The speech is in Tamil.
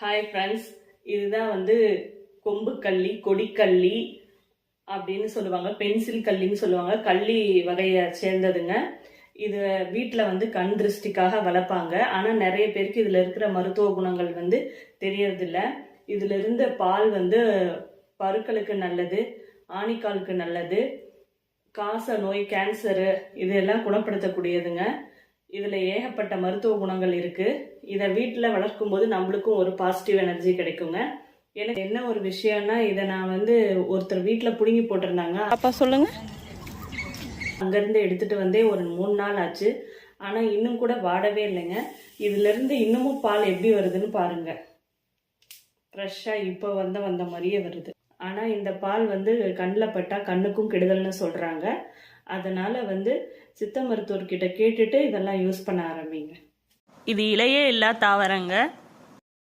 ஹாய் ஃப்ரெண்ட்ஸ் இதுதான் வந்து கொம்பு கள்ளி கொடிக்கள்ளி அப்படின்னு சொல்லுவாங்க. பென்சில் கள்ளின்னு சொல்லுவாங்க. கள்ளி வகையை சேர்ந்ததுங்க. இது வீட்டில் வந்து கண் திருஷ்டிக்காக வளர்ப்பாங்க. ஆனால் நிறைய பேருக்கு இதில் இருக்கிற மருத்துவ குணங்கள் வந்து தெரியறதில்ல. இதில் இருந்த பால் வந்து பருக்களுக்கு நல்லது ஆணிக்காலுக்கு நல்லது காச நோய் கேன்சரு இதெல்லாம் குணப்படுத்தக்கூடியதுங்க. இதில் ஏகப்பட்ட மருத்துவ குணங்கள் இருக்குது இதை வீட்டில் வளர்க்கும் போது நம்மளுக்கும் ஒரு பாசிட்டிவ் எனர்ஜி கிடைக்குங்க. எனக்கு என்ன ஒரு விஷயம்னா இதை நான் வந்து ஒருத்தர் வீட்டில் பிடுங்கி போட்டிருந்தாங்க. அப்பா சொல்லுங்க. அங்கேருந்து எடுத்துட்டு வந்தே ஒரு மூணு நாள் ஆச்சு. ஆனால் இன்னும் கூட வாடவே இல்லைங்க. இதுலேருந்து இன்னமும் பால் எப்படி வருதுன்னு பாருங்க. ஃப்ரெஷ்ஷாக இப்போ வந்த வந்த மாதிரியே வருது. ஆனால் இந்த பால் வந்து கண்ணில் பட்டால் கண்ணுக்கும் கெடுதல்னு சொல்கிறாங்க அதனால் வந்து சித்த மருத்துவர்கிட்ட கேட்டுட்டு இதெல்லாம் யூஸ் பண்ண ஆரம்பிங்க. இது இலையே இல்லா தாவரங்க.